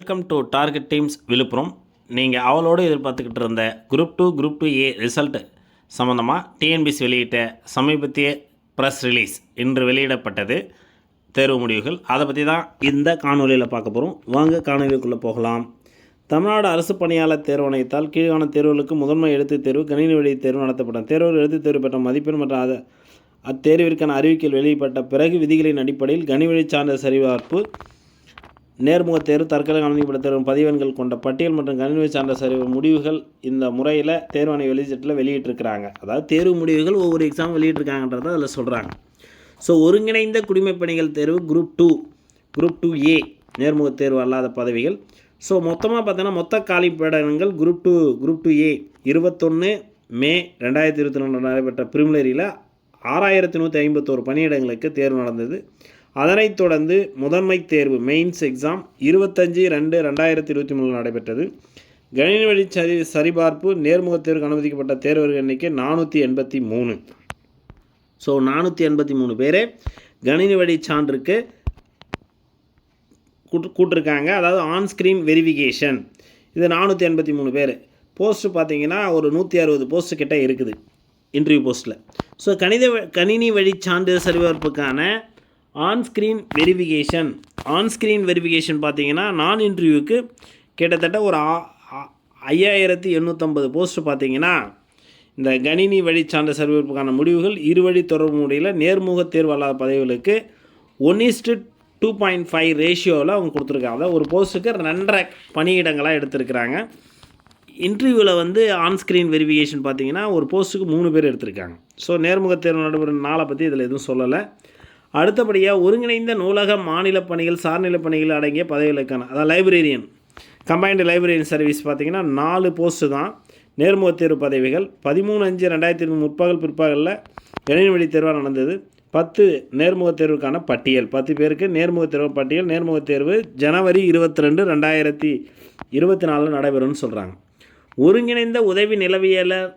Welcome to target teams Villupuram. நீங்கள் அவளோடு எதிர்பார்த்துக்கிட்டு இருந்த group two group two A result சம்மந்தமாக டிஎன்பிசி வெளியிட்ட சமீபத்திய ப்ரெஸ் ரிலீஸ் இன்று வெளியிடப்பட்டது. தேர்வு முடிவுகள். அதை பற்றி தான் இந்த காணொலியில் பார்க்க போகிறோம் வாங்க காணொலிக்குள்ளே போகலாம். தமிழ்நாடு அரசு பணியாளர் தேர்வாணையத்தால் கீழான தேர்வுகளுக்கு முதன்மை எழுத்துத் தேர்வு கணினி வழி தேர்வு நடத்தப்படும் தேர்வுகள் எழுத்துத் தேர்வு பெற்ற மதிப்பெண் மற்றும் அது அத்தேர்விற்கான அறிவிக்கையில் வெளியிடப்பட்ட பிறகு விதிகளின் அடிப்படையில் கனிவழி சார்ந்த சரிபார்ப்பு நேர்முக தேர்வு தற்காலிக அனுமதிப்பட்ட தேர்வு பதிவெண்கள் கொண்ட பட்டியல் மற்றும் கணினி சார்ந்த சரிவு முடிவுகள் இந்த முறையில் தேர்வாணை வெளிச்சீட்டில் வெளியிட்டிருக்கிறாங்க. அதாவது தேர்வு முடிவுகள் ஒவ்வொரு எக்ஸாம் வெளியிட்டிருக்காங்கன்றத அதில் சொல்கிறாங்க ஸோ ஒருங்கிணைந்த குடிமைப் பணிகள் தேர்வு group two group two A நேர்முக தேர்வு அல்லாத பதவிகள். ஸோ மொத்தமாக பார்த்தோன்னா மொத்த காலிப்படங்கள் group two group two A இருபத்தொன்று மே ரெண்டாயிரத்தி இருபத்தி ரெண்டு நடைபெற்ற பிரிமிலரியில் ஆறாயிரத்தி நூற்றி ஐம்பத்தோரு பணியிடங்களுக்கு தேர்வு நடந்தது. அதனைத் தொடர்ந்து முதன்மை தேர்வு மெயின்ஸ் எக்ஸாம் இருபத்தஞ்சி ரெண்டு ரெண்டாயிரத்தி இருபத்தி மூணு நடைபெற்றது. கணினி வழி சரி சரிபார்ப்பு நேர்முகத் தேர்வுக்கு அனுமதிக்கப்பட்ட தேர்வர்கள் எண்ணிக்கை நானூற்றி எண்பத்தி மூணு. ஸோ நானூற்றி எண்பத்தி மூணு பேர் கணினி வழி சான்றுக்கு கூட்டு கூட்டிருக்காங்க. அதாவது ஆன் ஸ்க்ரீன் வெரிஃபிகேஷன் இது நானூற்றி எண்பத்தி மூணு பேர். போஸ்ட்டு பார்த்தீங்கன்னா ஒரு நூற்றி அறுபது போஸ்ட்டு கிட்டே இருக்குது. இன்டர்வியூ போஸ்ட்டில் ஸோ கணித கணினி வழி சான்றிதழ் சரிபார்ப்புக்கான onscreen verification on screen verification பார்த்தீங்கன்னா நான் இன்டர்வியூக்கு கிட்டத்தட்ட ஒரு ஆ- ஐயாயிரத்தி எண்ணூற்றம்பது போஸ்ட் பார்த்தீங்கன்னா இந்த கணினி வழி சான்று சர்வீப்புக்கான முடிவுகள் இருவழி தொடர்பு முறையில் நேர்முக தேர்வு அல்லாத பதவிகளுக்கு one is to two point five ரேஷியோவில் அவங்க கொடுத்துருக்காங்க. அதாவது ஒரு போஸ்ட்டுக்கு ரெண்டரை பணியிடங்களாக எடுத்திருக்கிறாங்க. இன்டர்வியூவில் வந்து ஆன் ஸ்க்ரீன் வெரிஃபிகேஷன் பார்த்தீங்கன்னா ஒரு போஸ்ட்டுக்கு மூணு பேர் எடுத்திருக்காங்க. ஸோ நேர்முக தேர்வு நடைபெறும் நாளை பற்றி இதில் எதுவும் சொல்லலை. அடுத்தபடியாக ஒருங்கிணைந்த நூலக மாநில பணிகள் சார்நிலை பணிகள் அடங்கிய பதவிகளுக்கான அதாவது லைப்ரரியன் கம்பைன்டு லைப்ரரியன் சர்வீஸ் பார்த்திங்கன்னா நாலு போஸ்ட்டு தான். நேர்முகத் தேர்வு பதவிகள் பதிமூணு அஞ்சு ரெண்டாயிரத்தி இருபது முற்பகல் பிற்பகலில் இணையவழி தேர்வாக நடந்தது. பத்து நேர்முகத் தேர்வுக்கான பட்டியல் பத்து பேருக்கு நேர்முகத் தேர்வு பட்டியல் நேர்முகத் தேர்வு ஜனவரி இருபத்தி ரெண்டு ரெண்டாயிரத்தி இருபத்தி நாலில் நடைபெறும்னு சொல்கிறாங்க ஒருங்கிணைந்த உதவி நிலவியலர்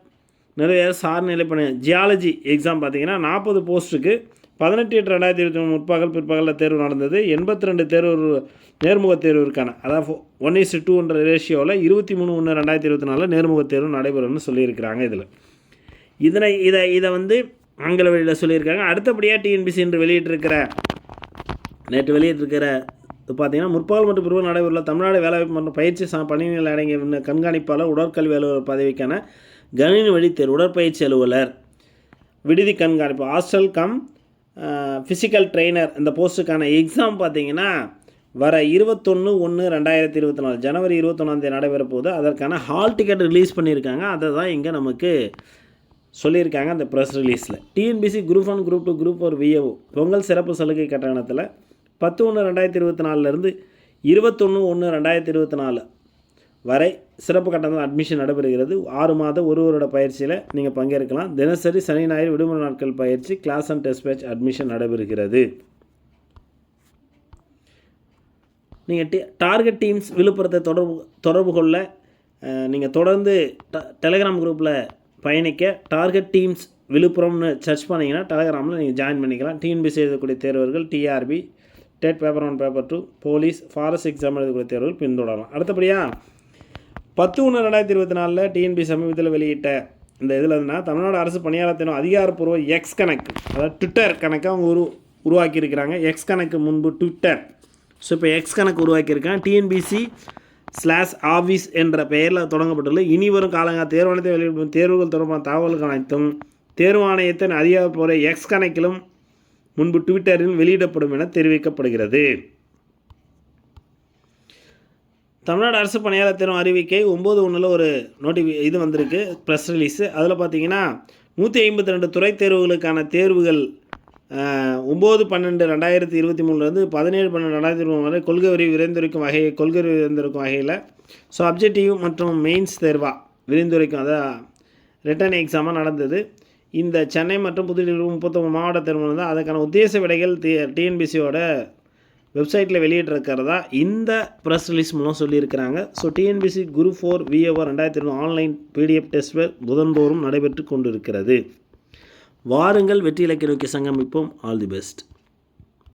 நிறைய சார்நிலை பணி ஜியாலஜி எக்ஸாம் பார்த்தீங்கன்னா நாற்பது போஸ்ட்டுக்கு பதினெட்டு எட்டு ரெண்டாயிரத்தி இருபத்தி மூணு முற்பகல் பிற்பகலில் தேர்வு நடந்தது. எண்பத்தி ரெண்டு தேர்வு நேர்முக தேர்வுக்கான அதாவது ஒன் இஸ் டூன்ற ரேஷியோவில் இருபத்தி மூணு ஒன்று ரெண்டாயிரத்தி இருபத்தி நாலில் நேர்முக தேர்வு நடைபெறும்னு சொல்லியிருக்கிறாங்க இதில். இதனை இதை இதை வந்து ஆங்கில வழியில் சொல்லியிருக்காங்க. அடுத்தபடியாக டிஎன்பிசி என்று வெளியிட்டிருக்கிற நேற்று வெளியிட்டிருக்கிற இது பார்த்தீங்கன்னா முற்பகல் மற்றும் பிற்பகல் நடைபெறுள்ள தமிழ்நாடு வேலைவாய்ப்பு மற்றும் பயிற்சி சா பணிநிலை அடங்கிய கண்காணிப்பாளர் உடற்கல்வி அலுவலர் பதவிக்கான கணினி வழி தேர்வு உடற்பயிற்சி அலுவலர் விடுதி கண்காணிப்பு ஹாஸ்டல் கம் ஃபிசிக்கல் ட்ரெயினர் இந்த போஸ்ட்டுக்கான எக்ஸாம் பார்த்தீங்கன்னா வர இருபத்தொன்று ஒன்று ரெண்டாயிரத்தி இருபத்தி நாலு ஜனவரி இருபத்தொன்னாந்தேதி நடைபெற போகுது. அதற்கான ஹால் டிக்கெட் ரிலீஸ் பண்ணியிருக்காங்க. அதை தான் இங்கே நமக்கு சொல்லியிருக்காங்க அந்த press ரிலீஸில் TNPSC group one group two group ஒரு விஏஓ பொங்கல் சிறப்பு சலுகை கட்டணத்தில் பத்து ஒன்று ரெண்டாயிரத்தி இருபத்தி நாலுலேருந்து இருபத்தொன்று ஒன்று ரெண்டாயிரத்தி இருபத்தி நாலு வரை சிறப்பு கட்டணம் அட்மிஷன் நடைபெறுகிறது. ஆறு மாத ஒரு வருட பயிற்சியில் நீங்கள் பங்கேற்கலாம். தினசரி சனி ஞாயிறு விடுமுறை நாட்கள் பயிற்சி class and test batch admission நடைபெறுகிறது. நீங்கள் டி டார்கெட் டீம்ஸ் விழுப்புரத்தை தொடர்பு தொடர்பு கொள்ள நீங்கள் தொடர்ந்து டெலகிராம் குரூப்பில் பயணிக்க டார்கெட் டீம்ஸ் விழுப்புரம்னு சர்ச் பண்ணிங்கன்னா டெலகிராமில் நீங்கள் ஜாயின் பண்ணிக்கலாம். டிஎன்பிசி எழுதக்கூடிய தேர்வர்கள் TRB TET paper one paper two police forest exam எழுதக்கூடிய தேர்வுகள் பின்தொடரலாம். அடுத்தபடியாக பத்து ஒன்று ரெண்டாயிரத்தி இருபத்தி நாலில் டிஎன்பி சமீபத்தில் வெளியிட்ட இந்த இதில் என்ன தமிழ்நாடு அரசு பணியாளர் தினம் அதிகாரப்பூர்வ எக்ஸ் கணக்கு அதாவது ட்விட்டர் கணக்கை அவங்க உரு உருவாக்கியிருக்கிறாங்க. எக்ஸ் கணக்கு முன்பு ட்விட்டர் ஸோ இப்போ எக்ஸ் கணக்கு உருவாக்கியிருக்கேன் டிஎன்பிசி ஸ்லாஷ் ஆஃபீஸ் என்ற பெயரில் தொடங்கப்பட்டுள்ள இனி வரும் காலங்கள் தேர்வாணையத்தை வெளியிடும் தேர்வுகள் தொடர்பான தகவல்கள் அனைத்தும் தேர்வாணையத்தின் அதிகாரப்பூர்வ எக்ஸ் கணக்கிலும் முன்பு ட்விட்டரில் வெளியிடப்படும் என தெரிவிக்கப்படுகிறது. தமிழ்நாடு அரசு பணியாளர் தேர்வு அறிவிக்கை ஒம்பது ஒன்றில் ஒரு நோட்டிஃபி இது வந்திருக்கு ப்ரெஸ் ரிலீஸு அதில் பார்த்தீங்கன்னா நூற்றி ஐம்பத்தி ரெண்டு துறை தேர்வுகளுக்கான தேர்வுகள் ஒம்பது பன்னெண்டு ரெண்டாயிரத்தி இருபத்தி மூணுலேருந்து பதினேழு பன்னெண்டு ரெண்டாயிரத்தி இருபது வரை கொள்கை வரி விரைந்திருக்கும் வகை கொள்கை வரி விரைந்திருக்கும் வகையில் ஸோ அப்ஜெக்டிவ் மற்றும் மெயின்ஸ் தேர்வாக விரிந்துரைக்கும் அதான் ரிட்டன் எக்ஸாமாக நடந்தது. இந்த சென்னை மற்றும் புதுடில்லி முப்பத்தொம்பது மாவட்ட தேர்வு தான் அதுக்கான உத்தேச விடைகள் டி டிஎன்பிசியோட வெப்சைட்டில் வெளியிட்டிருக்கிறதா இந்த ப்ரெஸ் ரிலீஸ் மூலம் சொல்லியிருக்கிறாங்க. So TNPSC group four VAO ரெண்டாயிரத்தி இருபது ஆன்லைன் பிடிஎஃப் டெஸ்ட் புதன்தோறும் நடைபெற்று கொண்டிருக்கிறது. வாருங்கள் வெற்றி இலக்கிய நோக்கி சங்கமிப்போம். All the best